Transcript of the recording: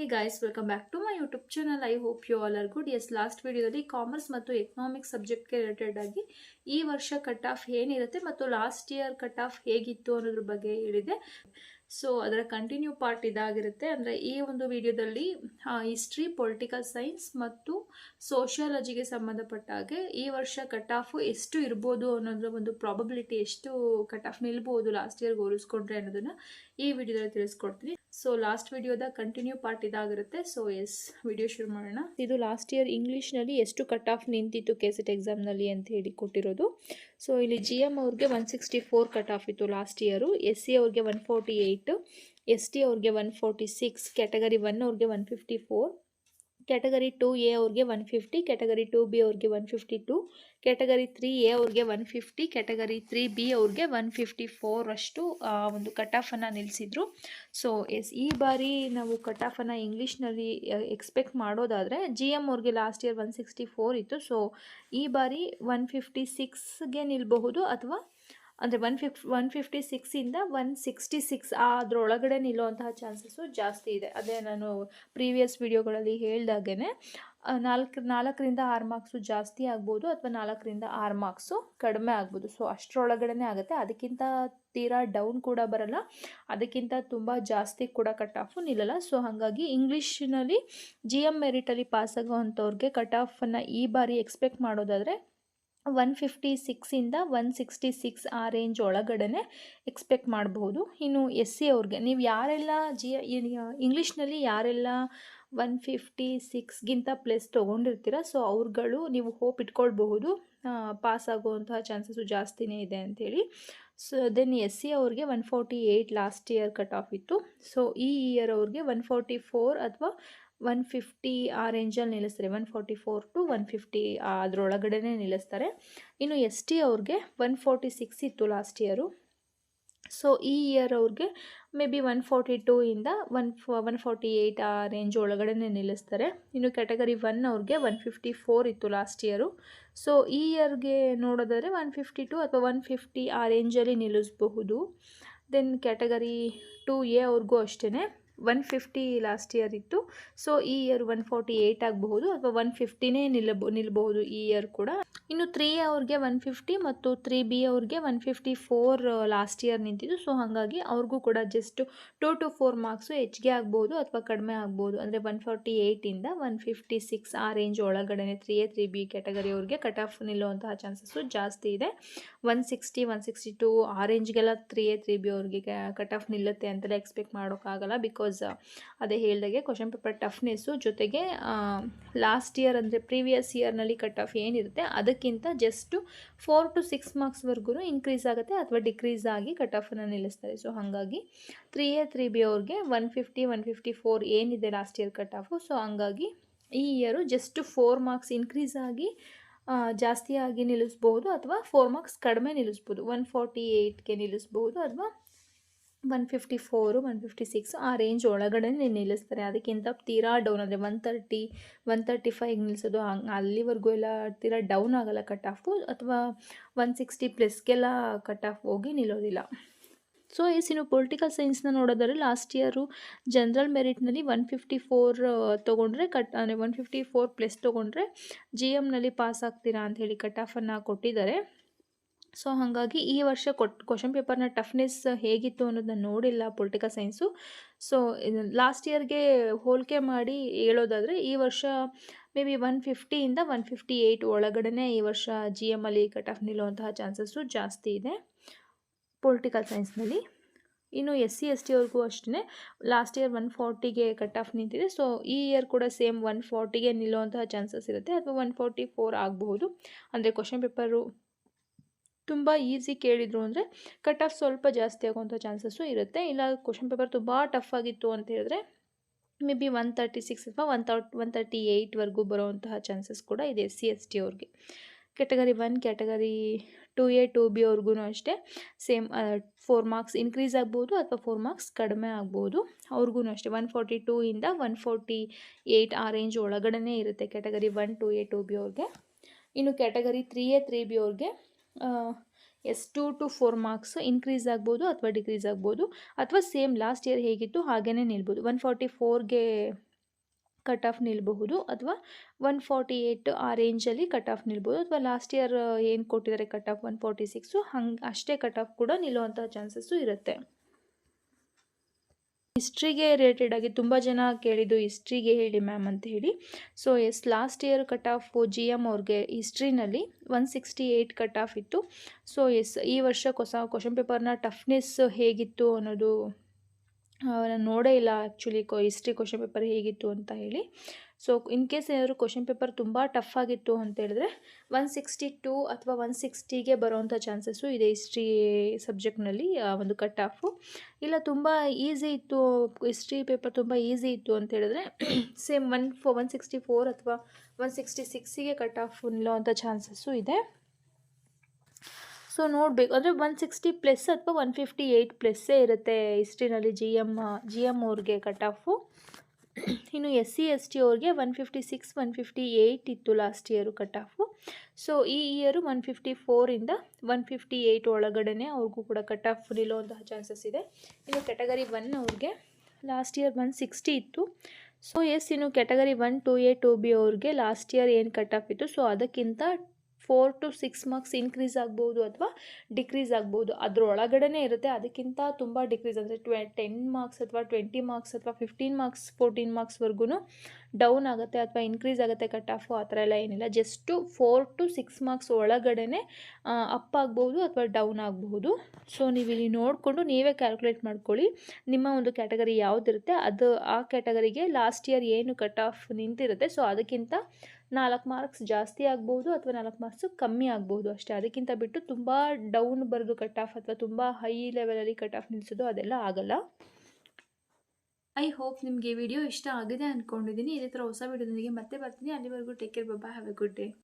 Hey guys welcome back to my YouTube channel I hope you all are good as last ವಿಡಿಯೋದಲ್ಲಿ commerce ಮತ್ತು economics ಸಬ್ಜೆಕ್ಟ್ಗೆ related ಆಗಿ ಈ ವರ್ಷ cut off ಏನಿರುತ್ತೆ ಮತ್ತು ಲಾಸ್ಟ್ ಇಯರ್ ಕಟ್ ಆಫ್ ಹೇಗಿತ್ತು ಅನ್ನೋದ್ರ ಬಗ್ಗೆ ಹೇಳಿದೆ. ಸೊ ಅದರ ಕಂಟಿನ್ಯೂ ಪಾರ್ಟ್ ಇದಾಗಿರುತ್ತೆ. ಅಂದರೆ ಈ ಒಂದು ವಿಡಿಯೋದಲ್ಲಿ ಹಿಸ್ಟ್ರಿ ಪೊಲಿಟಿಕಲ್ ಸೈನ್ಸ್ ಮತ್ತು ಸೋಷಿಯಾಲಜಿಗೆ ಸಂಬಂಧಪಟ್ಟ ಹಾಗೆ ಈ ವರ್ಷ ಕಟ್ ಆಫ್ ಎಷ್ಟು ಇರ್ಬೋದು ಅನ್ನೋದ್ರ ಒಂದು ಪ್ರಾಬಬಿಲಿಟಿ ಎಷ್ಟು ಕಟ್ ಆಫ್ ನಿಲ್ಬೋದು ಲಾಸ್ಟ್ ಇಯರ್ಗೆ ಹೋಲಿಸ್ಕೊಂಡ್ರೆ ಅನ್ನೋದನ್ನ ಈ ವಿಡಿಯೋದಲ್ಲಿ ತಿಳಿಸ್ಕೊಡ್ತೀನಿ. ಸೊ ಲಾಸ್ಟ್ ವಿಡಿಯೋದ ಕಂಟಿನ್ಯೂ ಪಾರ್ಟ್ ಇದಾಗಿರುತ್ತೆ. ಸೊ ಎಸ್ ವಿಡಿಯೋ ಶುರು ಮಾಡೋಣ. ಇದು ಲಾಸ್ಟ್ ಇಯರ್ ಇಂಗ್ಲೀಷ್ನಲ್ಲಿ ಎಷ್ಟು ಕಟ್ ಆಫ್ ನಿಂತಿತ್ತು ಕೆಸೆಟ್ ಎಕ್ಸಾಮ್ನಲ್ಲಿ ಅಂತ ಹೇಳಿ ಕೊಟ್ಟಿರೋದು. ಸೊ ಇಲ್ಲಿ ಜಿ ಎಂ ಅವ್ರಿಗೆ one sixty four cut off ಇತ್ತು ಲಾಸ್ಟ್ ಇಯರು ಎಸ್ ಸಿ ಅವ್ರಿಗೆ one forty eight S T ಅವ್ರಿಗೆ one forty six category one ಅವ್ರಿಗೆ one fifty four category two A ಅವ್ರಿಗೆ one fifty category two B ಅವ್ರಿಗೆ one fifty two category three A ಅವ್ರಿಗೆ one fifty category three B ಅವ್ರಿಗೆ one fifty ಫೋರಷ್ಟು ಒಂದು cut ಆಫನ್ನು ನಿಲ್ಲಿಸಿದ್ರು ಸೊ ಎಸ್ ಈ ಬಾರಿ ನಾವು ಕಟ್ ಆಫನ್ನು ಇಂಗ್ಲೀಷ್ನಲ್ಲಿ ಎಕ್ಸ್ಪೆಕ್ಟ್ ಮಾಡೋದಾದರೆ ಜಿ ಎಂ ಅವ್ರಿಗೆ last year one sixty four ಇತ್ತು. ಸೊ ಈ ಬಾರಿ ಒನ್ ಫಿಫ್ಟಿ ಸಿಕ್ಸ್ಗೆ ನಿಲ್ಲಬಹುದು ಅಥವಾ ಅಂದರೆ ಒನ್ ಫಿಫ್ ಒನ್ ಫಿಫ್ಟಿ ಸಿಕ್ಸಿಂದ ಒನ್ ಸಿಕ್ಸ್ಟಿ ಸಿಕ್ಸ್ ಅದರೊಳಗಡೆ ನಿಲ್ಲುವಂತಹ ಚಾನ್ಸಸ್ಸು ಜಾಸ್ತಿ ಇದೆ. ಅದೇ ನಾನು ಪ್ರೀವಿಯಸ್ ವಿಡಿಯೋಗಳಲ್ಲಿ ಹೇಳ್ದಾಗೇ ನಾಲ್ಕು, ನಾಲ್ಕರಿಂದ ಆರು ಮಾರ್ಕ್ಸು ಜಾಸ್ತಿ ಆಗ್ಬೋದು ಅಥವಾ ನಾಲ್ಕರಿಂದ ಆರು ಮಾರ್ಕ್ಸು ಕಡಿಮೆ ಆಗ್ಬೋದು. ಸೊ ಅಷ್ಟರೊಳಗಡೆ ಆಗುತ್ತೆ. ಅದಕ್ಕಿಂತ ತೀರಾ ಡೌನ್ ಕೂಡ ಬರಲ್ಲ. ಅದಕ್ಕಿಂತ ತುಂಬ ಜಾಸ್ತಿ ಕೂಡ ಕಟ್ ಆಫು ನಿಲ್ಲಲ್ಲ. ಸೊ ಹಾಗಾಗಿ ಇಂಗ್ಲೀಷ್ನಲ್ಲಿ ಜಿ ಎಂ ಮೆರಿಟಲ್ಲಿ ಪಾಸ್ ಆಗೋವಂಥವ್ರಿಗೆ ಕಟ್ ಆಫನ್ನು ಈ ಬಾರಿ ಎಕ್ಸ್ಪೆಕ್ಟ್ ಮಾಡೋದಾದರೆ ಒನ್ ಫಿಫ್ಟಿ ಸಿಕ್ಸಿಂದ ಒನ್ ಸಿಕ್ಸ್ಟಿ ಸಿಕ್ಸ್ ಆ ರೇಂಜ್ ಒಳಗಡೆ ಎಕ್ಸ್ಪೆಕ್ಟ್ ಮಾಡಬಹುದು ಇನ್ನು ಎಸ್ ಸಿ ಅವ್ರಿಗೆ, ನೀವು ಯಾರೆಲ್ಲ ಜಿ ಇಂಗ್ಲೀಷ್ನಲ್ಲಿ ಯಾರೆಲ್ಲ ಒನ್ ಫಿಫ್ಟಿ ಸಿಕ್ಸ್ಗಿಂತ ಪ್ಲಸ್ ತೊಗೊಂಡಿರ್ತೀರ ಸೊ ಅವ್ರುಗಳು ನೀವು ಹೋಪ್ ಇಟ್ಕೊಳ್ಬಹುದು. ಪಾಸ್ ಆಗುವಂತಹ ಚಾನ್ಸಸ್ಸು ಜಾಸ್ತಿನೇ ಇದೆ ಅಂಥೇಳಿ ಸೊ ದೆನ್ ಎಸ್ ಸಿ ಅವ್ರಿಗೆ one forty eight last year cut off ಇತ್ತು. ಸೊ ಈ ಇಯರ್ ಅವ್ರಿಗೆ ಒನ್ ಫೋರ್ಟಿ ಫೋರ್ ಅಥವಾ ಒನ್ ಫಿಫ್ಟಿ ಆ ರೇಂಜಲ್ಲಿ ನಿಲ್ಲಿಸ್ತಾರೆ. One forty four to one fifty ಅದರೊಳಗಡೆ ನಿಲ್ಲಿಸ್ತಾರೆ. ಇನ್ನು ಎಸ್ ಟಿ ಅವ್ರಿಗೆ ಒನ್ ಫೋರ್ಟಿ ಸಿಕ್ಸ್ ಇತ್ತು ಲಾಸ್ಟ್ ಇಯರು ಸೊ ಈ ಇಯರ್ ಅವ್ರಿಗೆ may be one forty two ಇಂದ ಒನ್ ಫ ಒನ್ ಫಾರ್ಟಿ ಏಯ್ಟ್ ಆ ರೇಂಜ್ ಒಳಗಡೆ ನಿಲ್ಲಿಸ್ತಾರೆ. ಇನ್ನು ಕ್ಯಾಟಗರಿ ಒನ್ ಅವ್ರಿಗೆ ಒನ್ ಫಿಫ್ಟಿ ಫೋರ್ ಇತ್ತು ಲಾಸ್ಟ್ ಇಯರು ಸೊ ಈ ಇಯರ್ಗೆ ನೋಡೋದಾದರೆ ಒನ್ ಫಿಫ್ಟಿ ಟು ಅಥವಾ ಒನ್ ಫಿಫ್ಟಿ ಆ ರೇಂಜಲ್ಲಿ ನಿಲ್ಲಿಸಬಹುದು. ದೆನ್ ಕ್ಯಾಟಗರಿ ಟು ಎ ಅವ್ರಿಗೂ ಅಷ್ಟೇ ಒನ್ ಫಿಫ್ಟಿ ಲಾಸ್ಟ್ ಇಯರ್ ಇತ್ತು. ಸೊ ಈ ಇಯರ್ ಒನ್ ಫಾರ್ಟಿ ಏಯ್ಟ್ ಆಗಬಹುದು ಅಥವಾ ಒನ್ ಫಿಫ್ಟಿನೇ ನಿಲ್ಲಬ, ನಿಲ್ಲಬಹುದು ಈ ಇಯರ್ ಕೂಡ. ಇನ್ನು ತ್ರೀ ಅವ್ರಿಗೆ ಒನ್ ಫಿಫ್ಟಿ ಮತ್ತು ತ್ರೀ ಬಿ ಅವ್ರಿಗೆ one fifty four last year ನಿಂತಿದ್ದು. ಸೊ ಹಾಗಾಗಿ ಅವ್ರಿಗೂ ಕೂಡ just two to four marks ಹೆಚ್ಚಿಗೆ ಆಗ್ಬೋದು ಅಥವಾ ಕಡಿಮೆ ಆಗ್ಬೋದು ಅಂದರೆ ಒನ್ ಫಾರ್ಟಿ ಏಯ್ಟಿಂದ ಒನ್ ಫಿಫ್ಟಿ ಸಿಕ್ಸ್ ಆ ರೇಂಜ್ ಒಳಗಡೆ three A three B category ಅವ್ರಿಗೆ ಕಟ್ ಆಫ್ ನಿಲ್ಲುವಂತಹ ಚಾನ್ಸಸ್ಸು ಜಾಸ್ತಿ ಇದೆ. One sixty one sixty two ಆ ರೇಂಜ್ಗೆಲ್ಲ ತ್ರೀ ಎ ತ್ರೀ ಬಿ ಅವ್ರಿಗೆ ಕಟ್ ಆಫ್ ನಿಲ್ಲುತ್ತೆ ಅಂತೆಲ್ಲ ಎಕ್ಸ್ಪೆಕ್ಟ್ ಮಾಡೋಕ್ಕಾಗಲ್ಲ ಬಿಕಾಸ್ ಅದೇ ಹೇಳ್ದಾಗೆ ಕ್ವಶನ್ ಪೇಪರ್ ಟಫ್ನೆಸ್ಸು ಜೊತೆಗೆ ಲಾಸ್ಟ್ ಇಯರ್ ಅಂದರೆ ಪ್ರೀವಿಯಸ್ ಇಯರ್ನಲ್ಲಿ ಕಟ್ ಆಫ್ ಏನಿರುತ್ತೆ, ಅದಕ್ಕಿಂತ ಜಸ್ಟು ಫೋರ್ ಟು ಸಿಕ್ಸ್ ಮಾರ್ಕ್ಸ್ವರೆಗೂ ಇನ್ಕ್ರೀಸ್ ಆಗುತ್ತೆ ಅಥವಾ ಡಿಕ್ರೀಸ್ ಆಗಿ ಕಟ್ ಆಫನ್ನು ನಿಲ್ಲಿಸ್ತಾರೆ. ಸೊ ಹಾಗಾಗಿ ತ್ರೀ ಎ ತ್ರೀ ಬಿ ಅವ್ರಿಗೆ one fifty one fifty four ಏನಿದೆ last year cut off so ಹಂಗಾಗಿ ಈ year just four marks increase ಆಗಿ ಜಾಸ್ತಿಯಾಗಿ ಜಾಸ್ತಿ ನಿಲ್ಲಿಸ್ಬೋದು ಅಥವಾ ಫೋರ್ ಮಾರ್ಕ್ಸ್ ಕಡಿಮೆ ನಿಲ್ಲಿಸ್ಬೋದು. ಒನ್ ಫಾರ್ಟಿ ಏಯ್ಟ್ಗೆ ನಿಲ್ಲಿಸ್ಬೋದು ಅಥವಾ one fifty four, one fifty six ಆ ರೇಂಜ್ ಒಳಗಡೆ ನಿಲ್ಲಿಸ್ತಾರೆ. ಅದಕ್ಕಿಂತ ತೀರಾ ಡೌನ್ ಅಂದರೆ ಒನ್ ತರ್ಟಿ ಒನ್ ತರ್ಟಿ ಫೈವ್ಗೆ ನಿಲ್ಲಿಸೋದು ಹಂಗೆ. ಅಲ್ಲಿವರೆಗೂ ಎಲ್ಲ ತೀರಾ ಡೌನ್ ಆಗಲ್ಲ ಕಟ್ ಆಫು ಅಥವಾ ಒನ್ ಸಿಕ್ಸ್ಟಿ ಪ್ಲಸ್ಗೆಲ್ಲ ಕಟ್ ಆಫ್ ಹೋಗಿ ನಿಲ್ಲೋದಿಲ್ಲ. ಸೊ ಈ ಇನ್ನು ಪೊಲಿಟಿಕಲ್ ಸೈನ್ಸ್ನ ನೋಡೋದಾದ್ರೆ ಲಾಸ್ಟ್ ಇಯರು ಜನರಲ್ ಮೆರಿಟ್ನಲ್ಲಿ ಒನ್ ಫಿಫ್ಟಿ ಫೋರ್ ತೊಗೊಂಡ್ರೆ ಕಟ್ ಅಂದರೆ ಒನ್ ಫಿಫ್ಟಿ ಫೋರ್ ಪ್ಲಸ್ ತೊಗೊಂಡ್ರೆ ಜಿ ಎಮ್ನಲ್ಲಿ ಪಾಸ್ ಆಗ್ತೀರಾ ಅಂತ ಹೇಳಿ ಕಟ್ ಆಫನ್ನು ಕೊಟ್ಟಿದ್ದಾರೆ. ಸೊ ಹಾಗಾಗಿ ಈ ವರ್ಷ ಕೊಟ್ ಕ್ವಶನ್ ಪೇಪರ್ನ ಟಫ್ನೆಸ್ ಹೇಗಿತ್ತು ಅನ್ನೋದನ್ನ ನೋಡಿಲ್ಲ ಪೊಲಿಟಿಕಲ್ ಸೈನ್ಸು ಸೊ ಲಾಸ್ಟ್ ಇಯರ್ಗೆ ಹೋಲಿಕೆ ಮಾಡಿ ಹೇಳೋದಾದರೆ, ಈ ವರ್ಷ ಮೇ ಬಿ ಒನ್ ಫಿಫ್ಟಿಯಿಂದ ಒನ್ ಫಿಫ್ಟಿ ಏಯ್ಟ್ ಒಳಗಡೆ ಈ ವರ್ಷ ಜಿ ಎಮ್ಮಲ್ಲಿ ಕಟ್ ಆಫ್ ನಿಲ್ಲುವಂತಹ ಚಾನ್ಸಸ್ಸು ಜಾಸ್ತಿ ಇದೆ ಪೊಲಿಟಿಕಲ್ ಸೈನ್ಸ್ನಲ್ಲಿ ಇನ್ನು ಎಸ್ ಸಿ ಎಸ್ ಟಿವರೆಗೂ ಅಷ್ಟೇ ಲಾಸ್ಟ್ ಇಯರ್ ಒನ್ ಫಾರ್ಟಿಗೆ ಕಟ್ ಆಫ್ ನಿಂತಿದೆ. ಸೊ ಈ ಇಯರ್ ಕೂಡ ಸೇಮ್ ಒನ್ ಫಾರ್ಟಿಗೆ ನಿಲ್ಲುವಂತಹ ಚಾನ್ಸಸ್ ಇರುತ್ತೆ. ಅಥವಾ ಒನ್ ಫಾರ್ಟಿ ಫೋರ್ ಆಗಬಹುದು. ಅಂದರೆ ಕ್ವಶನ್ ಪೇಪರು ತುಂಬ ಈಸಿ ಕೇಳಿದರು ಅಂದರೆ ಕಟ್ ಆಫ್ ಸ್ವಲ್ಪ ಜಾಸ್ತಿ ಆಗುವಂಥ ಚಾನ್ಸಸ್ಸು ಇರುತ್ತೆ. ಇಲ್ಲ ಕ್ವಶನ್ ಪೇಪರ್ ತುಂಬ ಟಫ್ ಆಗಿತ್ತು ಅಂತ ಹೇಳಿದ್ರೆ may be one thirty six ಅಥವಾ ಒನ್ ತರ್ಟ್ ಒನ್ ತರ್ಟಿ ಏಯ್ಟ್ವರೆಗೂ ಬರುವಂತಹ ಚಾನ್ಸಸ್ ಕೂಡ ಇದೆ ಸಿ ಎಸ್ ಟಿ ಅವ್ರಿಗೆ. Category one category two A two B ಅವ್ರಿಗೂ ಅಷ್ಟೇ ಸೇಮ್ ಫೋರ್ ಮಾರ್ಕ್ಸ್ ಇನ್ಕ್ರೀಸ್ ಆಗ್ಬೋದು ಅಥವಾ ಫೋರ್ ಮಾರ್ಕ್ಸ್ ಕಡಿಮೆ ಆಗ್ಬೋದು. ಅವ್ರಿಗೂ ಅಷ್ಟೇ ಒನ್ ಫಾರ್ಟಿ ಟೂ ಇಂದ ಒನ್ ಫೋರ್ಟಿ ಏಯ್ಟ್ ಆ ರೇಂಜ್ ಒಳಗಡೆ ಇರುತ್ತೆ category one two A two B ಅವ್ರಿಗೆ. ಇನ್ನು category three A three B ಅವ್ರಿಗೆ S two to four marks increase ಆಗ್ಬೋದು ಅಥವಾ ಡಿಕ್ರೀಸ್ ಆಗ್ಬೋದು ಅಥವಾ ಸೇಮ್ ಲಾಸ್ಟ್ ಇಯರ್ ಹೇಗಿತ್ತು ಹಾಗೇ ನಿಲ್ಬೋದು. ಒನ್ ಫಾರ್ಟಿ ಫೋರ್ಗೆ ಕಟ್ ಆಫ್ ನಿಲ್ಲಬಹುದು ಅಥವಾ ಒನ್ ಫಾರ್ಟಿ ಏಯ್ಟ್ ಆ ರೇಂಜಲ್ಲಿ ಕಟ್ ಆಫ್ ನಿಲ್ಬೋದು ಅಥವಾ ಲಾಸ್ಟ್ ಇಯರ್ ಏನು ಕೊಟ್ಟಿದ್ದಾರೆ cut off one forty six ಹಂಗೆ ಅಷ್ಟೇ ಕಟ್ ಆಫ್ ಕೂಡ ನಿಲ್ಲುವಂಥ ಚಾನ್ಸಸ್ಸು ಇರುತ್ತೆ. ಹಿಸ್ಟ್ರಿಗೆ ರಿಲೇಟೆಡ್ ಆಗಿ ತುಂಬ ಜನ ಕೇಳಿದ್ದು ಹಿಸ್ಟ್ರಿಗೆ ಹೇಳಿ ಮ್ಯಾಮ್ ಅಂತ ಹೇಳಿ. So yes last year cut off G M ಅವ್ರಿಗೆ ಹಿಸ್ಟ್ರಿನಲ್ಲಿ one sixty eight cut off ಇತ್ತು. ಸೊ ಎಸ್ ಈ ವರ್ಷ ಹೊಸ ಕ್ವಶನ್ ಪೇಪರ್ನ ಟಫ್ನೆಸ್ ಹೇಗಿತ್ತು ಅನ್ನೋದು ನಾನು ನೋಡೇ ಇಲ್ಲ ಆ್ಯಕ್ಚುಲಿ ಕೊ ಹಿಸ್ಟ್ರಿ ಕ್ವಶನ್ ಪೇಪರ್ ಹೇಗಿತ್ತು ಅಂತ ಹೇಳಿ. ಸೊ ಇನ್ ಕೇಸ್ ಏನಾದರೂ ಕ್ವಶನ್ ಪೇಪರ್ ತುಂಬ ಟಫ್ ಆಗಿತ್ತು ಅಂತ ಹೇಳಿದ್ರೆ ಒನ್ ಸಿಕ್ಸ್ಟಿ ಟೂ ಅಥವಾ ಒನ್ ಸಿಕ್ಸ್ಟಿಗೆ ಬರೋವಂಥ ಚಾನ್ಸಸ್ಸು ಇದೆ ಹಿಸ್ಟ್ರಿ ಸಬ್ಜೆಕ್ಟ್ನಲ್ಲಿ ಒಂದು ಕಟ್ ಆಫು ಇಲ್ಲ, ತುಂಬ ಈಸಿ ಇತ್ತು ಹಿಸ್ಟ್ರಿ ಪೇಪರ್ ತುಂಬ ಈಸಿ ಇತ್ತು ಅಂತ ಹೇಳಿದ್ರೆ same one four one sixty four ಅಥವಾ ಒನ್ ಸಿಕ್ಸ್ಟಿ ಸಿಕ್ಸಿಗೆ ಕಟ್ ಆಫ್ ನಿಲ್ಲೋವಂಥ ಚಾನ್ಸಸ್ಸು ಇದೆ. ಸೊ ನೋಡಬೇಕು. ಅಂದರೆ ಒನ್ ಸಿಕ್ಸ್ಟಿ ಪ್ಲಸ್ ಅಥವಾ ಒನ್ ಫಿಫ್ಟಿ ಏಯ್ಟ್ ಪ್ಲಸ್ಸೇ ಇರುತ್ತೆ ಹಿಸ್ಟ್ರಿನಲ್ಲಿ ಜಿ ಎಂ ಜಿ ಎಂ ಅವ್ರಿಗೆ ಕಟ್ ಆಫು ಇನ್ನು ಎಸ್ ಸಿ ಎಸ್ ಟಿ ಅವ್ರಿಗೆ one fifty six one fifty eight ಇತ್ತು last year cut off so ಈ ಇಯರು ಒನ್ ಫಿಫ್ಟಿ ಫೋರಿಂದ ಒನ್ ಫಿಫ್ಟಿ ಏಯ್ಟ್ ಒಳಗಡೆ ಅವ್ರಿಗೂ ಕೂಡ ಕಟ್ ಆಫ್ ನಿಲ್ಲುವಂತಹ ಚಾನ್ಸಸ್ ಇದೆ. ಇನ್ನು ಕ್ಯಾಟಗರಿ ಒನ್ ಅವ್ರಿಗೆ ಲಾಸ್ಟ್ ಇಯರ್ ಒನ್ ಸಿಕ್ಸ್ಟಿ ಇತ್ತು. ಸೊ ಎಸ್ ಇನ್ನು category one two A two B ಅವ್ರಿಗೆ ಲಾಸ್ಟ್ ಇಯರ್ ಏನು ಕಟ್ ಆಫ್ ಇತ್ತು? ಸೊ ಅದಕ್ಕಿಂತ four to six marks increase ಆಗ್ಬೋದು ಅಥವಾ ಡಿಕ್ರೀಸ್ ಆಗ್ಬೋದು. ಅದರೊಳಗಡೆ ಇರುತ್ತೆ. ಅದಕ್ಕಿಂತ ತುಂಬ ಡಿಕ್ರೀಸ್ ಅಂದರೆ ಟ್ವೆ ಟೆನ್ ಮಾರ್ಕ್ಸ್ ಅಥವಾ ಟ್ವೆಂಟಿ ಮಾರ್ಕ್ಸ್ ಅಥವಾ ಫಿಫ್ಟೀನ್ ಮಾರ್ಕ್ಸ್ ಫೋರ್ಟೀನ್ ಮಾರ್ಕ್ಸ್ವರೆಗೂ ಡೌನ್ ಆಗುತ್ತೆ ಅಥವಾ ಇನ್ಕ್ರೀಸ್ ಆಗುತ್ತೆ ಕಟ್ ಆಫು ಆ ಥರ ಎಲ್ಲ ಏನಿಲ್ಲ. Just four to six marks ಒಳಗಡೆ ಅಪ್ ಆಗ್ಬೋದು ಅಥವಾ ಡೌನ್ ಆಗಬಹುದು ಸೊ ನೀವು ಇಲ್ಲಿ ನೋಡಿಕೊಂಡು ನೀವೇ ಕ್ಯಾಲ್ಕುಲೇಟ್ ಮಾಡ್ಕೊಳ್ಳಿ. ನಿಮ್ಮ ಒಂದು ಕ್ಯಾಟಗರಿ ಯಾವುದಿರುತ್ತೆ, ಅದು ಆ ಕ್ಯಾಟಗರಿಗೆ ಲಾಸ್ಟ್ ಇಯರ್ ಏನು ಕಟ್ ಆಫ್ ನಿಂತಿರುತ್ತೆ. ಸೊ ಅದಕ್ಕಿಂತ ನಾಲ್ಕು ಮಾರ್ಕ್ಸ್ ಜಾಸ್ತಿ ಆಗ್ಬೋದು ಅಥವಾ ನಾಲ್ಕು ಮಾರ್ಕ್ಸು ಕಮ್ಮಿ ಆಗ್ಬೋದು ಅಷ್ಟೇ. ಅದಕ್ಕಿಂತ ಬಿಟ್ಟು ತುಂಬ ಡೌನ್ ಬರೆದು ಕಟ್ ಆಫ್ ಅಥವಾ ತುಂಬ ಹೈ ಲೆವೆಲಲ್ಲಿ ಕಟ್ ಆಫ್ ನಿಲ್ಲಿಸೋದು ಅದೆಲ್ಲ ಆಗಲ್ಲ. ಐ ಹೋಪ್ ನಿಮಗೆ ವಿಡಿಯೋ ಇಷ್ಟ ಆಗಿದೆ ಅಂದ್ಕೊಂಡಿದ್ದೀನಿ ಇದೇ ಥರ ಹೊಸ ವಿಡಿಯೋದೊಂದಿಗೆ ಮತ್ತೆ ಬರ್ತೀನಿ. ಅಲ್ಲಿವರೆಗೂ ಟೇಕ್ ಕೇರ್ ಬಾಬಾ ಹ್ಯಾವ್ ಎ ಗುಡ್ ಡೇ